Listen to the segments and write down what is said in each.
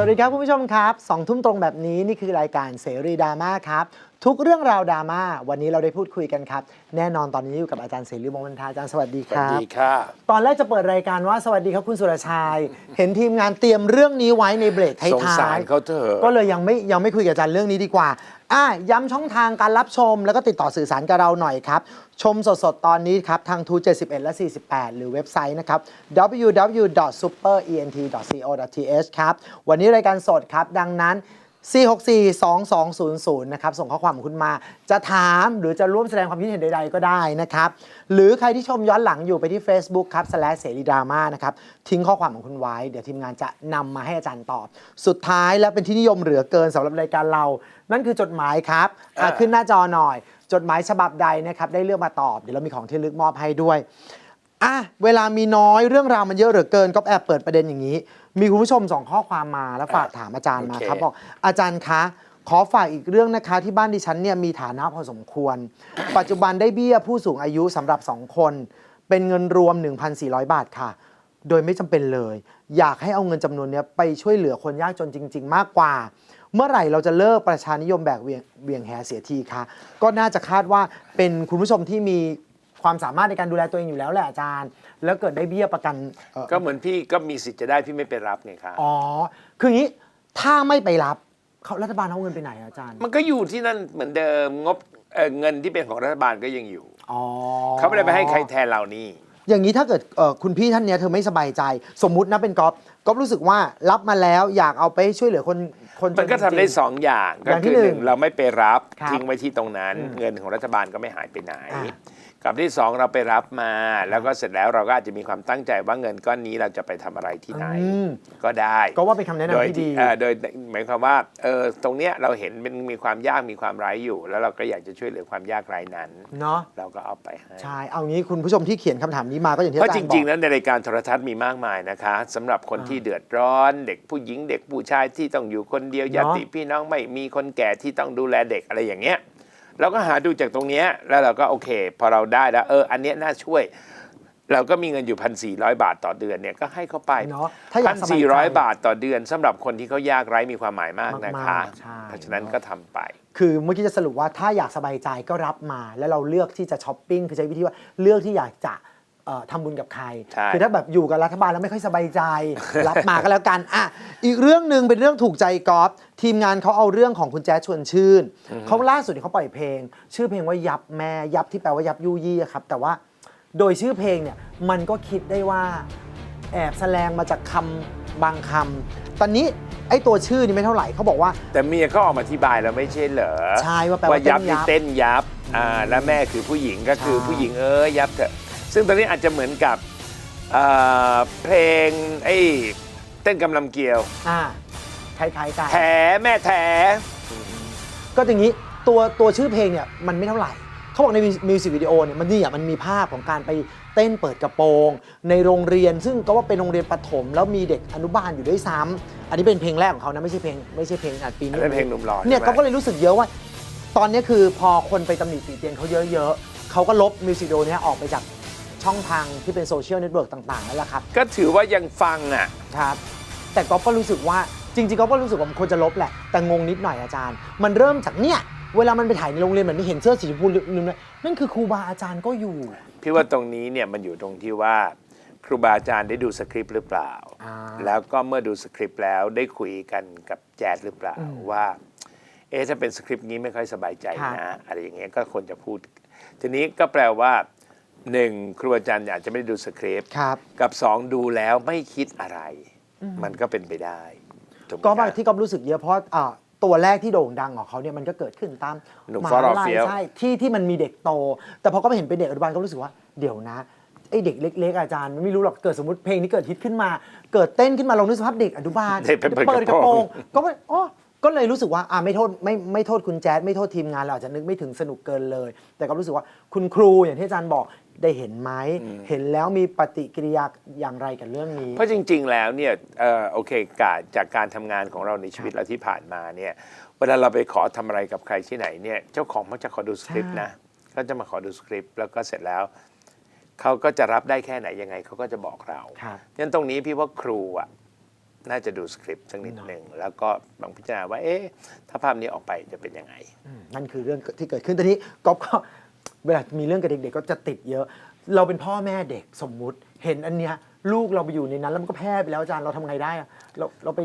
สวัสดีครับคุณผู้ชมครับสองทุ่มตรงแบบนี้นี่คือรายการเสรีดราม่าครับ ทุกเรื่องราวดราม่าวันนี้เราได้พูดคุยกันครับ แน่นอนตอนนี้อยู่กับอาจารย์เสรีมงคลทาอาจารย์สวัสดีสควัสรับ ดีค่ะ ตอนแรกจะเปิดรายการว่าสวัสดีครับคุณสุรชัย เห็นทีมงานเตรียมเรื่องนี้ไว้ในเบรกท้ายสงสารเขาเถอะ ก็เลยยังไม่ยังไม่คุยกับอาจารย์เรื่องนี้ดีกว่าอะย้ำช่องทางการรับชม แล้วก็ติดต่อสื่อสารกับเราหน่อยครับ ชมสดๆ ตอนนี้ครับ ทางทู71 และ 48 หรือเว็บไซต์นะครับ www.superent.co.th ครับ วันนี้รายการสดครับ ดังนั้น 464-2200 นะครับ ส่งข้อความของคุณมา จะถามหรือจะร่วมแสดงความคิดเห็นใดๆก็ได้นะครับ หรือใครที่ชมย้อนหลังอยู่ไปที่ Facebook ครับ slash เสรีดราม่านะครับ ทิ้งข้อความของคุณไว้ เดี๋ยวทีมงานจะนำมาให้อาจารย์ตอบ สุดท้ายและเป็นที่นิยมเหลือเกินสำหรับรายการเรา นั่นคือจดหมายครับอะอ่าขึ้นหน้าจอหน่อย จดหมายฉบับใดนะครับได้เลือกมาตอบ เดี๋ยวเรามีของที่ระลึกมอบให้ด้วย อะเวลามีน้อยเรื่องราวมันเยอะเหลือเกินก็แอบเปิดประเด็นอย่างนี้ มีคุณผู้ชมส่งข้อความมาแล้วฝากถามอาจารย์มาโอเคครับบอกอาจารย์คะขอฝากอีกเรื่องนะคะที่บ้านดิฉันเนี่ยมีฐานะพอสมควร ปัจจุบันได้เบี้ยผู้สูงอายุสำหรับ 2 คน เป็นเงินรวม 1,400 บาทค่ะ โดยไม่จำเป็นเลย อยากให้เอาเงินจำนวนเนี้ยไปช่วยเหลือคนยากจนจริง ๆ มากกว่า เมื่อไหร่เราจะเลิกประชานิยมแบกเวียงเวียงแหเสียทีคะก็น่าจะคาดว่าเป็นคุณผู้ชมที่มี ความสามารถในการดูแลตัวเองอยู่แล้วแหละอาจารย์ แล้วเกิดได้เบี้ยประกันเอ่อก็เหมือนพี่ก็มีสิทธิ์จะได้พี่ไม่ไปรับไงคะอ๋อคืออย่างนี้ถ้าไม่ไปรับเขารัฐบาลเอาเงินไปไหนอะอาจารย์มันก็อยู่ที่นั่นเหมือนเดิมงบเอ่อเงินที่เป็นของรัฐบาลก็ยังอยู่ อ๋อ เขาไม่ได้ไปให้ใครแทนเรานี่ อย่างนี้ถ้าเกิดเอ่อคุณพี่ท่านเนี้ยเธอไม่สบายใจ สมมุตินะเป็นก๊อฟก๊อฟรู้สึกว่ารับมาแล้วอยากเอาไปช่วยเหลือคนคนจมันก็ทำได้จริง สองอย่างอก็ย่างที่คือหหนึ่นึ่งงเราไม่ไปรับครับทิ้งไว้ที่ตรงนั้นอืมเงินของรัฐบาลก็ไม่หายไปไหน อ่า กับที่สองเราไปรับมา แล้วก็เสร็จแล้วเราก็อาจจะมีความตั้งใจว่าเงินก้อนนี้เราจะไปทำอะไรที่ไหน อืม ก็ได้ ก็ว่าเป็นคำแนะโดนำยที่ที่ดี เอ่อโดยหมายความว่าเออตรงเนี้ยเราเห็นมันมีความยากมีความไร้อยู่ แล้วเราก็อยากจะช่วยเหลือความยากไร้นั้น เนาะเราก็เอาไปให้ ใช่เอางี้คุณผู้ชมที่เขียนคำถามนี้มาก็อย่างที่เพราะอาจาจรย์บริองกๆแล้วในรายการโทรทัศน์มีมากมายนะคะสำหรับคนอ่าที่เดือดร้อน เด็กผู้หญิงเด็กผู้ชายที่ต้องอยู่คนเดียวเนอะ ญาติพี่น้องไม่มีคนแก่ที่ต้องดูแลเด็กอะไรอย่างเงี้ย เราก็หาดูจากตรงเนี้ยแล้วเราก็โอเค พอเราได้แล้ว เออ อันเนี้ยน่าช่วย เราก็มีเงินอยู่พันสี่บาทต่อเดือนเนี่ยก็ให้เขาไปเนาะถ้าอยาพักนสบายสี่ใจร้อยบาทต่อเดือนสำหรับคนที่เขายากไร้มีความหมายมากนะคะ มากๆใช่ เพราะฉะนั้นก็ทำไป คือเมื่อกี้จะสรุปว่าถ้าอยากสบายใจก็รับมา แล้วเราเลือกที่จะช้อปปิ้งคือใช้วิธีว่าเลือกที่อยากจะ เอ่อทำบุญกับใคร ใช่ คือถ้าแบบอยู่กับรัฐบาลแล้วไม่ค่อยสบายใจ รับมาก็แล้วกันอะอีกเรื่องหนึ่งเป็นเรื่องถูกใจกอล์ฟทีมงานเขาเอาเรื่องของคุณแจ๊สชวนชื่นเขาล่าสุดเนี่ยเขาปล่อยเพลง ชื่อเพลงว่ายับแม่ยับที่แปลว่ายับยุยี่อะครับ แต่ว่าโดยชื่อเพลงเนี่ยมันก็คิดได้ว่า แอบแสลงมาจากคำบางคำตอนนี้ไอ้ตัวชื่อนี่ไม่เท่าไหร่เขาบอกว่า แต่เมียก็ออกมาอธิบายแล้วไม่ใช่เหรอใช่ว่าแปลว่ายับเต้นยันี่บเต้นยับอ่าแล้วแม่คือผู้หญิงก็คือใช่ ผู้หญิงเอ้ยยับเถอะ ซึ่งตอนนี้อาจจะเหมือนกับอ่าเพลงไอ้เต้นกำลำเกลียว อ่าคล้ายๆกันแถแม่แถ ก็อย่างนี้ตัวตัวชื่อเพลงเนี่ยมันไม่เท่าไหร่ เขาบอกในมิวสิกวิดีโอเนี่ยมันนี่อะมันมีภาพของการไปเต้นเปิดกระโปรง ในโรงเรียนซึ่งก็ว่าเป็นโรงเรียนประถม แล้วมีเด็กอนุบาลอยู่ด้วยซ้ำอันนี้เป็นเพลงแรกของเขานะไม่ใช่เพลงไม่ใช่เพลงอัดปีอันนี้นั้นเพลงหนุ่มหล่อเนี่ยใช่ไหมเขาก็เลยรู้สึกเยอะว่า ตอนนี้คือพอคนไปตำหนิติเตียนเขาเยอะๆเขาก็ลบมิวสิกวิดีโอเนี้ยออกไปจาก ช่องทางที่เป็นโซเชียลเน็ตเวิร์กต่างๆแล้วล่ะครับก็ถือว่ายังฟังอะ ครับ แต่ก๊อฟก็รู้สึกว่าจริงๆก๊อฟก็รู้สึกว่ามันควรจะลบแหละ แต่งงนิดหน่อยอาจารย์ มันเริ่มจากเนี่ยเวลามันไปถ่ายในโรงเรียนเหมือนเห็นเสื้อสีชมพูลืมเลยนั่นคือครูบาอาจารย์ก็อยู่พี่ว่าตรงนี้เนี่ยมันอยู่ตรงที่ว่า ครูบาอาจารย์ได้ดูสคริปต์หรือเปล่า อ่า แล้วก็เมื่อดูสคริปต์แล้วได้คุยกันกับแจ๊ดหรือเปล่าอืมว่า เอ๊ะถ้าเป็นสคริปต์นี้ไม่ค่อยสบายใจครันะบอะไรอย่างเงี้ยก็ควรจะพูด ทีนี้ก็แปลว่า หนึ่งครูอาจารย์อาจจะไม่ได้ดูสคริปต์ครับ กับสองดูแล้วไม่คิดอะไร มันก็เป็นไปได้ถูกไหมก็ครับที่ก๊อฟรู้สึกเยอะเพราะอ่าตัวแรกที่โด่งดังของเขาเนี่ยมันก็เกิดขึ้นตามหนุ่มมฟอหาร์ลัเฟียยลใช่ที่ที่มันมีเด็กโต แต่พอก็ไปเห็นเป็นเด็กอนุบาลก็รู้สึกว่าเดี๋ยวนะไอเด็กเล็ก ๆ อาจารย์มันไม่รู้หรอกเกิดสมมติเพลงนี้เกิดฮิตขึ้นมา เกิดเต้นขึ้นมาลองนึกสภาพเด็กอนุบาลเด็กไปเปิดกระโปรง ก็ไม่อ๋อก็เลยรู้สึกว่าอ่าไม่โทษไม่ไม่โทษคุณแจ๊ดไม่โทษทีมงานเราอาจจะนึกไม่ถึงสนุกเกินเลย แต่ก็รู้สึกว่าคุณครูอย่างที่อาจารย์บอก ได้เห็นไหมเห็นแล้วมีปฏิกิริยาอย่างไรกับเรื่องนี้ เพราะจริง ๆ แล้วเนี่ยเอ่อโอเคกาจากการทำงานของเราในชีวิตเราที่ผ่านมาเนี่ยเวลาเราไปขอทำอะไรกับใครที่ไหนเนี่ยเจ้าของมักจะขอดูสคริปต์นะเขาจะมาขอดูสคริปต์แล้วก็เสร็จแล้วเขาก็จะรับได้แค่ไหนยังไงเขาก็จะบอกเราครับ งั้นตรงนี้พี่ว่าครูอะน่าจะดูสคริปต์สักนิดหนึ่งแล้วก็ลองพิจารณาว่าเอ๊ะถ้าภาพนี้ออกไปจะเป็นยังไง อืมนั่นคือเรื่องที่เกิดขึ้นตอนนี้ก๊อฟก็ เวลามีเรื่องกับเด็กๆก็จะติดเยอะ เราเป็นพ่อแม่เด็กสมมุติ เห็นอันเนี้ยลูกเราไปอยู่ในนั้น แล้วมันก็แพร่ไปแล้วอาจารย์เราทำไงได้อะเราเราไป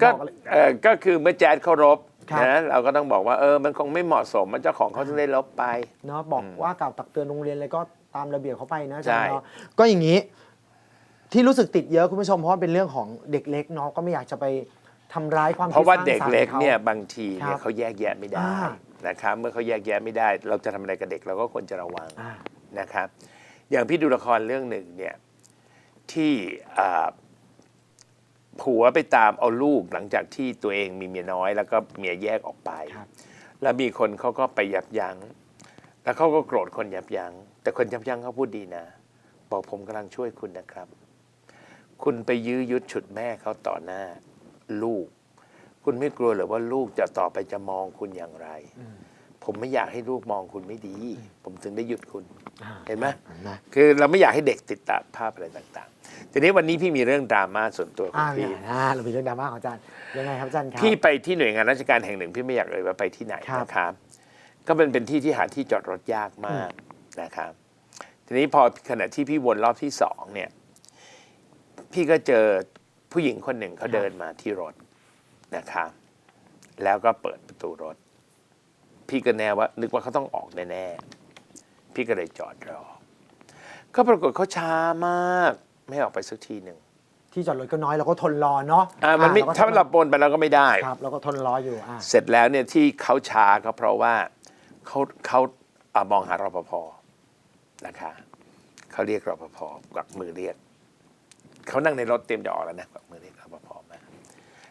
ก็บอกอะไร เออก็คือเมื่อแจ๊ดเขารบครับ นะเราก็ต้องบอกว่าเออมันคงไม่เหมาะสมมันเจ้าของเขาถึงได้ลบไป เนาะบอกว่ากล่าวตักเตือนโรงเรียนอะไรก็ตามระเบียบเขาไปนะอาจารย์ใช่เนาะก็อย่างนี้ ที่รู้สึกติดเยอะคุณผู้ชมเพราะว่าเป็นเรื่องของเด็กเล็กเนาะก็ไม่อยากจะไปทำร้ายความคิดเพราะว่าสงเด็กสรรค์เล็กขาเนี่ยบางทีเนี่ครัยบเขาแยกแยะไม่ได้ อ่า นะครับเมื่อเขาแยกแยะไม่ได้ เราจะทำอะไรกับเด็กเราก็ควรจะระวังอ่า นะครับ อย่างพี่ดูละครเรื่องหนึ่งเนี่ยที่อ่าผัวไปตามเอาลูกหลังจากที่ตัวเองมีเมียน้อย แล้วก็เมียแยกออกไป ครับ แล้วมีคนเขาก็ไปยับยัง้งแล้วเขาก็โกรธคนยับยัง้งแต่คนยับยั้งเขาพูดดีนะ บอกผมกำลังช่วยคุณนะครับ คุณไปยื้อยุดฉุดแม่เขาต่อหน้า ลูก คุณไม่กลัวเหรือว่าลูกจะต่อไปจะมองคุณอย่างไร ผมไม่อยากให้ลูกมองคุณไม่ดี ผมถึงได้หยุดคุณอ่าเห็นไหมนะคือเราไม่อยากให้เด็กติดตามภาพอะไรต่างๆ ทีนี้วันนี้พี่มีเรื่องดราม่าส่วนตัวขออ่างเนี่พี่ยนะเรามีเรื่องดราม่าของอาจารย์ยังไงครับอาจารย์ครับพี่ไปที่หน่วยงานราชการแห่งหนึ่งพี่ไม่อยากเอ่ยว่าไปที่ไหนครับนะครับ ก็เป็นเป็นที่ที่หาที่จอดรถยากมากนะครับ ทีนี้พอขณะที่พี่วนรอบที่สองเนี่ย พี่ก็เจอผู้หญิงคนหนึ่งเขาเดินมาที่รถ นะครับแล้วก็เปิดประตูรถ พี่ก็แน่ว่านึกว่าเขาต้องออกแน่ๆพี่ก็เลยจอดรอ ก็ปรากฏเขาช้ามาก ไม่ออกไปสักทีหนึ่งที่จอดรถก็น้อยเราก็ทนรอเนาะอ่ามันไม่อ่ก็ถ้าเราปนไปเราก็ไม่ได้ครับเราก็ทนรออยู่อ่าเสร็จแล้วเนี่ยที่เขาช้าก็เพราะว่าเขาเขาอ่ามองหารปภนะคะเขาเรียกรปภกวักมือเรียกเขานั่งในรถเตรียมจะออกแล้วนะกวักมือเรียกรปภมา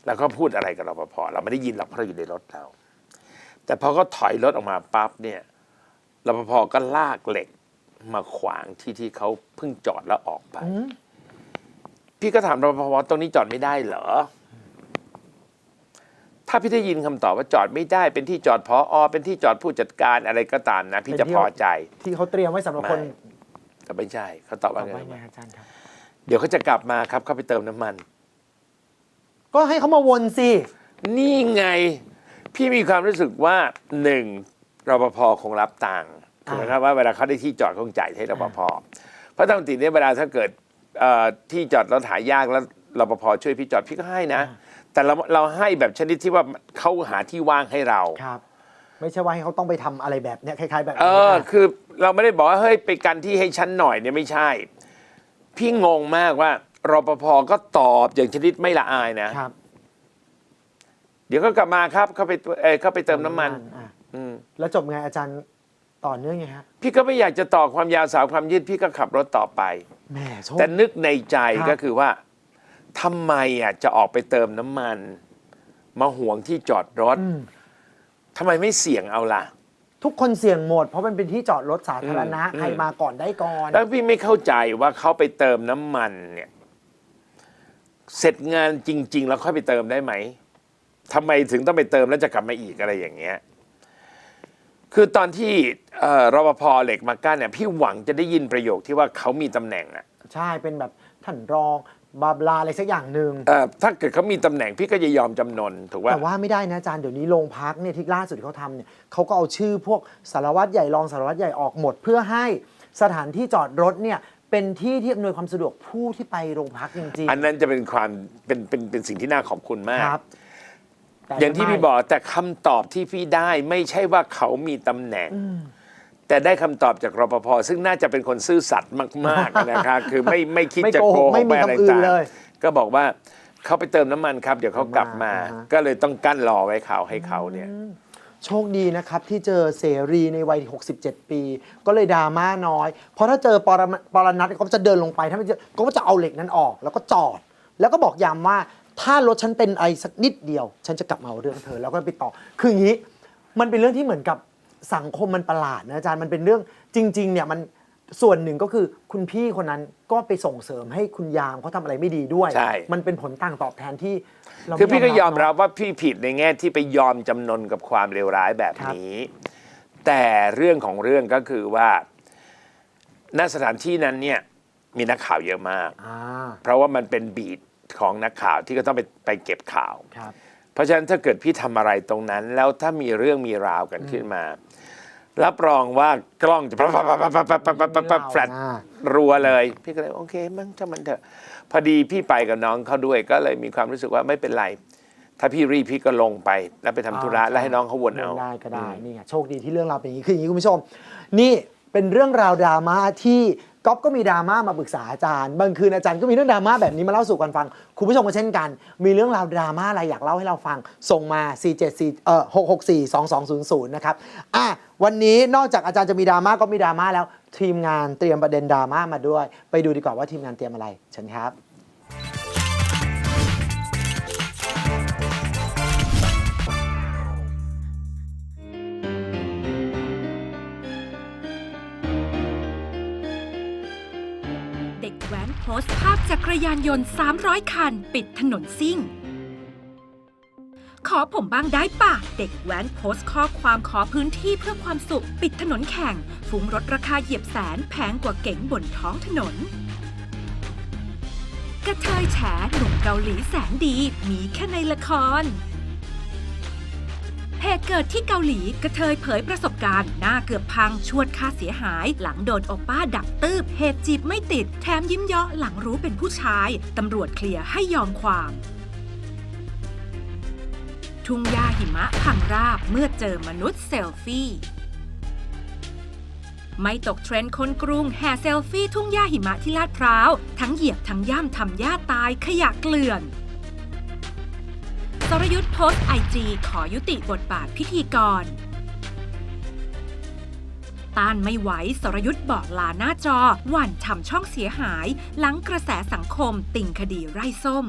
แล้วก็พูดอะไรกับรปภเราไม่ได้ยินหรอกเพราะเราอยู่ในรถเรา แต่พอเขาถอยรถออกมาปั๊บเนี่ยรปภก็ลากเหล็กมาขวางที่ที่เขาเพิ่งจอดแล้วออกไปอืมพี่ก็ถามรปภว่าตรงนี้จอดไม่ได้เหรอ ถ้าพี่ได้ยินคำตอบว่าจอดไม่ได้ เป็นที่จอดพออเป็นที่จอดผู้จัดการอะไรก็ตามนะ พี่จะพอใจ ที่เขาเตรียมไว้สำหรับคนไม่แต่ไม่ใช่เขาตอบตว่าอบไงไว้รู้ไงไหมครับอาจารย์ครับ เดี๋ยวเขาจะกลับมาครับเขาไปเติมน้ำมัน ก็ให้เขามาวนสินี่ไง พี่มีความรู้สึกว่าหนึ่งรปภคงรับตังค์ถูกไหมครับว่าเวลาเขาได้ที่จอดคงจ่ายให้รปภเพราะตามปกติเนี่ยเวลาถ้าเกิดเอ่อที่จอดรถหายากแล้วรปภช่วยพี่จอดพี่ก็ให้นะ แต่เราเราให้แบบชนิดที่ว่าเขาหาที่ว่างให้เรา ครับ ไม่ใช่ว่าให้เขาต้องไปทำอะไรแบบเนี้ยคล้ายๆแบบเอนี้ออะคือเราไม่ได้บอกว่าเฮ้ยไปกันที่ให้ฉันหน่อยเนี่ยไม่ใช่ พี่งงมากว่า รปภก็ตอบอย่างชนิดไม่ละอายนะ ครับเดี๋ยวก็กลับมาครับ เขาไปเออเขาไปเติมน้ำมัน อะอืม แล้วจบไงอาจารย์ต่อเนื่องไงฮะพี่ก็ไม่อยากจะต่อความยาวสาวความยืดพี่ก็ขับรถต่อไป แหมโชค แต่นึกในใจครับ ก็คือว่าทำไมอะจะออกไปเติมน้ำมัน มาห่วงที่จอดรถอืมทำไมไม่เสี่ยงเอาล่ะ ทุกคนเสี่ยงหมด เพราะมันเป็นที่จอดรถสาธารณะอืมใครมาก่อนได้ก่อน แล้วพี่ไม่เข้าใจว่าเขาไปเติมน้ำมันเนี่ย เสร็จงานจริง ๆ แล้วค่อยไปเติมได้ไหมทำไมถึงต้องไปเติมแล้วจะกลับมาอีกอะไรอย่างเงี้ยคือตอนที่เอ่อรปภเหล็กมากั้นเนี่ยพี่หวังจะได้ยินประโยคที่ว่าเขามีตำแหน่งอะ ใช่เป็นแบบท่านรองบาบลาอะไรสักอย่างหนึ่งเอ่อถ้าเกิดเขามีตำแหน่งพี่ก็จะยอมจำนนถูกว่าแต่ว่าไม่ได้นะอาจารย์เดี๋ยวนี้โรงพักเนี่ยที่ล่าสุดที่เขาทำเนี่ยเขาก็เอาชื่อพวกสารวัตรใหญ่รองสารวัตรใหญ่ออกหมด เพื่อให้สถานที่จอดรถเนี่ย เป็นที่ที่อำนวยความสะดวกผู้ที่ไปโรงพักจริงอันนั้นจะเป็นความเป็นเป็นเป็นสิ่งที่น่าขอบคุณมาก ครับแต่อย่างที่พี่ไม่บอกแต่คำตอบที่พี่ได้ไม่ใช่ว่าเขามีตำแหน่ง แต่ได้คำตอบจากรปภซึ่งน่าจะเป็นคนซื่อสัตย์มากๆนะคะคือไม่ไม่คิดไม่จะโกโกหหกกไม่มีไม่อะไรคำอื่นต่างเลยก็บอกว่าเขาไปเติมน้ำมันครับ เดี๋ยวเขากลับมา อ่าฮะ ก็เลยต้องกั้นรอไว้เขาให้เขาเนี่ย โชคดีนะครับ ที่เจอเสรีในวัย 67 ปี ก็เลยดราม่าน้อย เพราะถ้าเจอปรมปรนัทก็จะเดินลงไปถ้าไม่เจอก็จะเอาเหล็กนั้นออก แล้วก็จอด แล้วก็บอกย้ำว่าถ้ารถฉันเป็นไอสักนิดเดียว ฉันจะกลับมาเอาเรื่องเธอแล้วก็ไปต่อ คืออย่างนี้ มันเป็นเรื่องที่เหมือนกับสังคมมันประหลาดนะอาจารย์มันเป็นเรื่องจริงๆเนี่ยมัน ส่วนหนึ่งก็คือคุณพี่คนนั้นก็ไปส่งเสริมให้คุณยามเขาทำอะไรไม่ดีด้วย ใช่ มันเป็นผลต่างตอบแทนที่เราคือพี่ก็ยอมไรับว่าพี่ผิดในแง่ที่ไปยอมจำนนกับความเลวร้ายแบบนี้ แต่เรื่องของเรื่องก็คือว่าณสถานที่นั้นเนี่ยมีนักข่าวเยอะมาก อ่าเพราะว่ามันเป็นบีดของนักข่าวที่ก็ต้องไปไปเก็บข่าว ครับ เพราะฉะนั้นถ้าเกิดพี่ทำอะไรตรงนั้น แล้วถ้ามีเรื่องมีราวกันขึ้นมา รับรองว่ากล้องจะแฟลตรัวเลย พี่ก็เลยโอเคมั้งจะมันเถอะ พอดีพี่ไปกับน้องเขาด้วยก็เลยมีความรู้สึกว่าไม่เป็นไร ถ้าพี่รีพี่ก็ลงไป แล้วไปทำธุระแล้วให้น้องเขาวนเอาได้ก็ได้นี่ไงโชคดีที่เรื่องราวเป็นอย่างนี้คืออย่างนี้คุณผู้ชม นี่เป็นเรื่องราวดราม่าที่ ก๊อฟก็มีดราม่ามาปรึกษาอาจารย์ บางคืนอาจารย์ก็มีเรื่องดราม่าแบบนี้มาเล่าสู่กันฟัง คุณผู้ชมก็เช่นกัน มีเรื่องราวดราม่าอะไรอยากเล่าให้เราฟัง ส่งมา 4 7 4เอ่อ664 2200 นะครับ อะ วันนี้นอกจากอาจารย์จะมีดราม่าก็มีดราม่าแล้ว ทีมงานเตรียมประเด็นดราม่ามาด้วย ไปดูดีกว่าว่าทีมงานเตรียมอะไรเชิญครับ โพสต์ภาพจักรยานยนต์ 300 คัน ปิดถนนซิ่ง ขอผมบ้างได้ปะเด็กแว้นโพสต์ข้อความขอพื้นที่เพื่อความสุข ปิดถนนแข่ง ฝูงรถราคาเหยียบแสนแพงกว่าเก๋งบนท้องถนน กระเทยแฉหนุ่มเกาหลีแสนดีมีแค่ในละคร เหตุเกิดที่เกาหลีกระเทยเผยประสบการณ์ หน้าเกือบพังชวดค่าเสียหาย หลังโดนโอป้าดักตืบเหตุจีบไม่ติด แถมยิ้มเยาะหลังรู้เป็นผู้ชาย ตำรวจเคลียร์ให้ยอมความทุ่งหญ้าหิมะพังราบเมื่อเจอมนุษย์เซลฟี่ ไม่ตกเทรนด์คนกรุงแห่เซลฟี่ทุ่งหญ้าหิมะที่ลาดพร้าว ทั้งเหยียบทั้งย่ำทำหญ้าตายขยะเกลื่อน รยุทธ์โพสต์ไอจีขอยุติบทบาทพิธีกร ต้านไม่ไหวสรยุทธ์บอกลาหน้าจอหวั่นทำช่องเสียหาย หลังกระแสสังคมติ่งคดีไร่ส้ม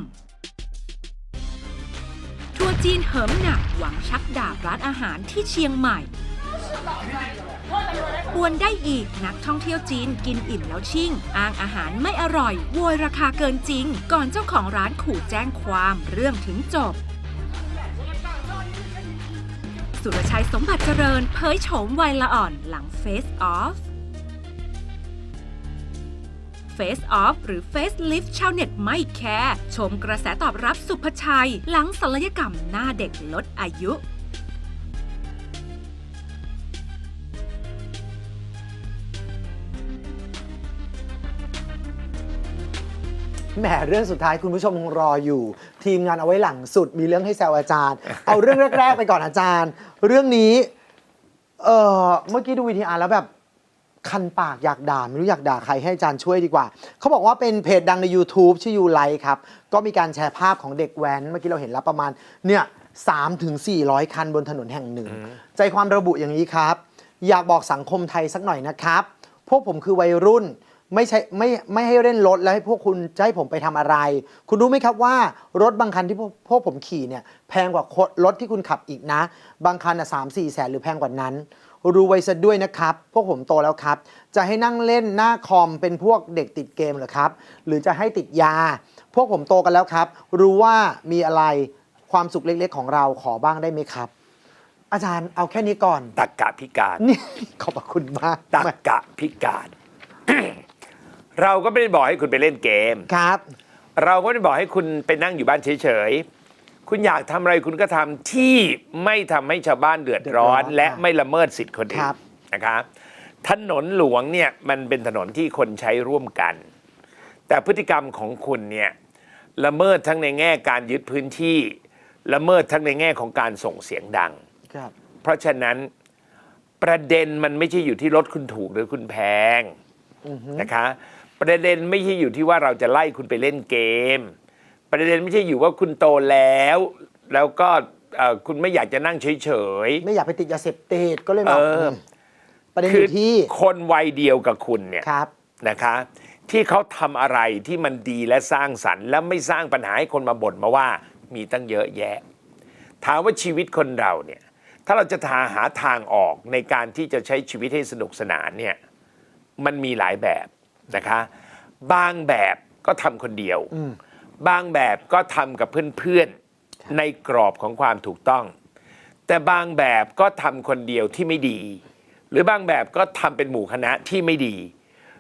ทัวร์จีนเหิมหนักหวังชักดาบร้านอาหารที่เชียงใหม่ปวนได้อีกนักท่องเที่ยวจีนกินอิ่มแล้วชิ่ง อ้างอาหารไม่อร่อยโวยราคาเกินจริง ก่อนเจ้าของร้านขู่แจ้งความเรื่องถึงจบ สุรชัยสมบัติเจริญเผยโฉมวัยละอ่อนหลังเฟสออฟเฟสออฟหรือเฟสลิฟชาวเน็ตไม่แคร์ชมกระแสตอบรับสุภชัย หลังศัลยกรรมหน้าเด็กลดอายุ แหมเรื่องสุดท้ายคุณผู้ชมคงรออยู่ ทีมงานเอาไว้หลังสุดมีเรื่องให้แซวอาจารย์ เอาเรื่องแรก ๆ ไปก่อนอาจารย์ เรื่องนี้ เออเมื่อกี้ดูวีทีอาร์แล้วแบบ คันปากอยากด่าไม่รู้อยากด่าใครให้อาจารย์ช่วยดีกว่า เขาบอกว่าเป็นเพจดังใน YouTube ชื่อยูไลครับ ก็มีการแชร์ภาพของเด็กแว้น เมื่อกี้เราเห็นแล้วประมาณ เนี่ยสามถึงสี่ร้อยคันบนถนนแห่งหนึ่ง ใจความระบุอย่างนี้ครับ อยากบอกสังคมไทยสักหน่อยนะครับ พวกผมคือวัยรุ่น ไม่ใช่ไม่ไม่ให้เล่นรถแล้วให้พวกคุณจะให้ผมไปทำอะไร คุณรู้ไหมครับว่ารถบางคันที่พวกพวกผมขี่เนี่ยแพงกว่ารถที่คุณขับอีกนะ บางคันอะสามสี่แสนหรือแพงกว่านั้น รู้ไว้ซะด้วยนะครับ พวกผมโตแล้วครับ จะให้นั่งเล่นหน้าคอมเป็นพวกเด็กติดเกมเหรอครับ หรือจะให้ติดยา พวกผมโตกันแล้วครับ รู้ว่ามีอะไรความสุขเล็กๆ ของเราขอบ้างได้ไหมครับ อาจารย์เอาแค่นี้ก่อน ตักกะพิการ นี่ ขอบพระคุณมาก ตักกะพิการ เราก็ไม่ได้บอกให้คุณไปเล่นเกม ครับ เราก็ไม่ได้บอกให้คุณไปนั่งอยู่บ้านเฉยๆ คุณอยากทำอะไรคุณก็ทำที่ไม่ทำให้ชาวบ้านเดือดร้อน เดือดร้อนและไม่ละเมิดสิทธิ์คนอื่ครันบนะครับ ถนนหลวงเนี่ยมันเป็นถนนที่คนใช้ร่วมกัน แต่พฤติกรรมของคุณเนี่ยละเมิดทั้งในแง่การยึดพื้นที่ ละเมิดทั้งในแง่ของการส่งเสียงดัง ครับ เพราะฉะนั้นประเด็นมันไม่ใช่อยู่ที่รถคุณถูกหรือคุณแพงนะคะ ประเด็นไม่ใช่อยู่ที่ว่าเราจะไล่คุณไปเล่นเกม ประเด็นไม่ใช่อยู่ว่าคุณโตแล้ว แล้วก็เอ่อคุณไม่อยากจะนั่งเฉยไม่อยากไปติดยาเสพติดก็เลยบอกเอออืมประเด็นๆอคือยู่ที่คนวัยเดียวกับคุณเนี่ย ครับ นะคะ ที่เขาทำอะไรที่มันดีและสร้างสรรค์และไม่สร้างปัญหาให้คนมาบ่นมาว่ามีตั้งเยอะแยะ ถามว่าชีวิตคนเราเนี่ยถ้าเราจะทาหาทางออกในการที่จะใช้ชีวิตให้สนุกสนานเนี่ยมันมีหลายแบบ นะคะ บางแบบก็ทำคนเดียวอืมบางแบบก็ทำกับเพื่อนๆ ในกรอบของความถูกต้อง แต่บางแบบก็ทำคนเดียวที่ไม่ดี หรือบางแบบก็ทำเป็นหมู่คณะที่ไม่ดี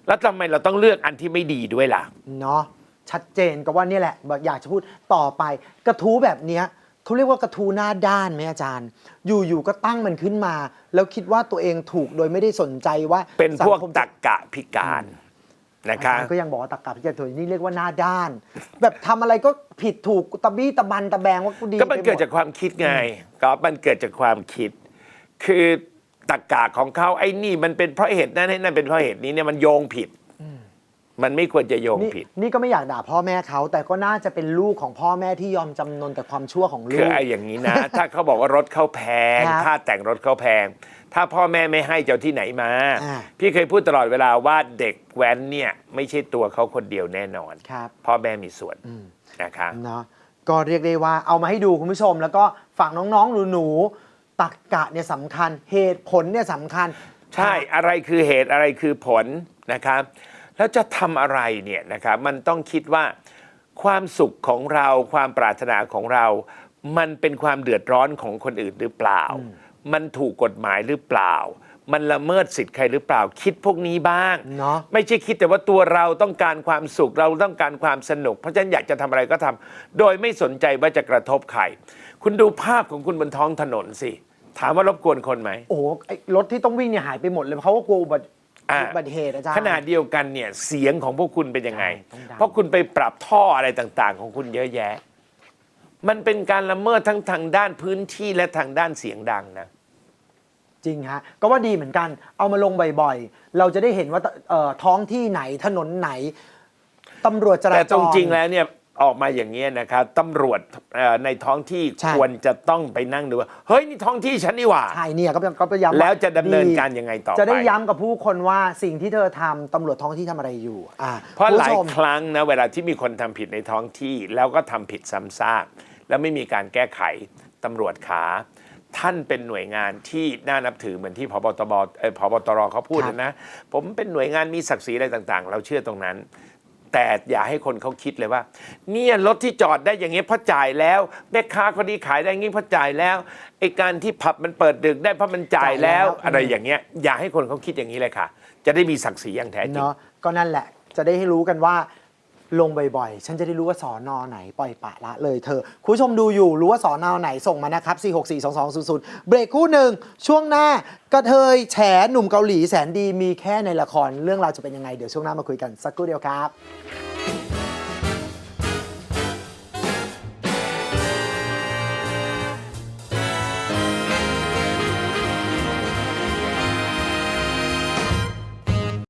แล้วทำไมเราต้องเลือกอันที่ไม่ดีด้วยล่ะ เนาะชัดเจนก็ว่าเนี่ยแหละแบบอยากจะพูดต่อไป กระทู้แบบเนี้ยเขาเรียกว่ากระทู้หน้าด้านไหมอาจารย์ อยู่ๆก็ตั้งมันขึ้นมา แล้วคิดว่าตัวเองถูกโดยไม่ได้สนใจว่าเป็นพวกสังคม ตักกะพิการ นะอาคะจารย์ก็ยังบอกว่าตะกาพิจารณานี่เรียกว่าหน้าด้าน แบบทำอะไรก็ผิดถูกตะบี้ตะบันตะแบงว่ากูดีก็มันไปหเกิดจากความคิดไงก็มันเกิดจากความคิด คือตักกะของเขาไอ้นี่มันเป็นเพราะเหตุนั้นไอ้นั่นเป็นเพราะเหตุนี้เนี่ยมันโยงผิด มันไม่ควรจะโยงนี่ผิด นี่ก็ไม่อยากด่าพ่อแม่เขาแต่ก็น่าจะเป็นลูกของพ่อแม่ที่ยอมจำนนแต่ความชั่วของลูคือก ไอ้อย่างนี้นะ ถ้าเขาบอกว่ารถเขาแพง ครับ ค่าแต่งรถเขาแพง ถ้าพ่อแม่ไม่ให้เจ้าที่ไหนมา อ่า พี่เคยพูดตลอดเวลาว่าเด็กแว้นเนี่ยไม่ใช่ตัวเขาคนเดียวแน่นอน ครับพ่อแม่มีส่วนนะคะ เนาะก็เรียกได้ว่าเอามาให้ดูคุณผู้ชม แล้วก็ฝากน้องๆ หนูๆตักกะเนี่ยสำคัญเหตุผลเนี่ยสำคัญ ใช่อะไรคือเหตุอะไรคือผลนะครับ แล้วจะทำอะไรเนี่ยนะครับมันต้องคิดว่าความสุขของเราความปรารถนาของเรา มันเป็นความเดือดร้อนของคนอื่นหรือเปล่ามั นถูกกฎหมายหรือเปล่า มันละเมิดสิทธิ์ใครหรือเปล่า คิดพวกนี้บ้าง เนาะ ไม่ใช่คิดแต่ว่าตัวเราต้องการความสุขเราต้องการความสนุก เพราะฉะนั้นอยากจะทำอะไรก็ทำโดยไม่สนใจว่าจะกระทบใครคุณดูภาพของคุณบนท้องถนนสิ ถามว่ารบกวนคนไหม โอ้โหไอ้รถที่ต้องวิ่งเนี่ยหายไปหมดเลยเขาก็กลัวอุบัติอ่าอุบัติเหตุอาจารย์ ขณะเดียวกันเนี่ยเสียงของพวกคุณเป็นยังไง ใช่ต้องดัง เพราะคุณไปปรับท่ออะไรต่างๆ ของคุณเยอะแยะ มันเป็นการละเมิดทั้งทางด้านพื้นที่และทางด้านเสียงดังนะ จริงฮะก็ว่าดีเหมือนกัน เอามาลงบ่อยๆ เราจะได้เห็นว่าเอ่อท้องที่ไหนถนนไหนตำรวจจราจร แต่ตรงจริงแล้วเนี่ยออกมาอย่างนี้ยนะครับตำรวจเอ่อในท้องที่ใช่ ควรจะต้องไปนั่งดูว่าเฮ้ยนี่ท้องที่ฉันนี่หว่า ใช่เนี่ยก็ก็ไปย้ำาแล้วจะดำเนินการยังไงต่อไป จะได้ย้ำกับผู้คนว่าสิ่งที่เธอทำตำรวจท้องที่ทำอะไรอยู่อ่าเพราะคุณหลายผู้ชม ครั้งนะเวลาที่มีคนทำผิดในท้องที่แล้วก็ทำผิดซ้ำซากแล้วไม่มีการแก้ไขตำรวจขา ท่านเป็นหน่วยงานที่น่านับถือเหมือนที่พบตบเอ่อพบตรเขาพูดครับนะ ผมเป็นหน่วยงานมีศักดิ์ศรีอะไรต่างๆ เราเชื่อตรงนั้น แต่อย่าให้คนเขาคิดเลยว่า เนี่ยรถที่จอดได้อย่างเงี้ยเพราะจ่ายแล้วแม่ค้าคนนี้ขายได้อย่างงี้เพราะจ่ายแล้วไอ้การที่ผับมันเปิดดึกได้เพราะมันจ่ายแล้วจ่ายแล้วอะไรอย่างเงี้ย อย่าให้คนเขาคิดอย่างนี้เลยค่ะ จะได้มีศักดิ์ศรีอย่างแท้จริงเนาะก็นั่นแหละจะได้ให้รู้กันว่า ลงบ่อยๆ ฉันจะได้รู้ว่าสอนอไหนปล่อยปะละเลยเธอ คุณผู้ชมดูอยู่รู้ว่าสอนอไหนส่งมานะครับ 4642200 เบรกคู่หนึ่งช่วงหน้ากระเทยแฉหนุ่มเกาหลีแสนดีมีแค่ในละครเรื่องราวจะเป็นยังไง เดี๋ยวช่วงหน้ามาคุยกันสักครู่เดียวครับ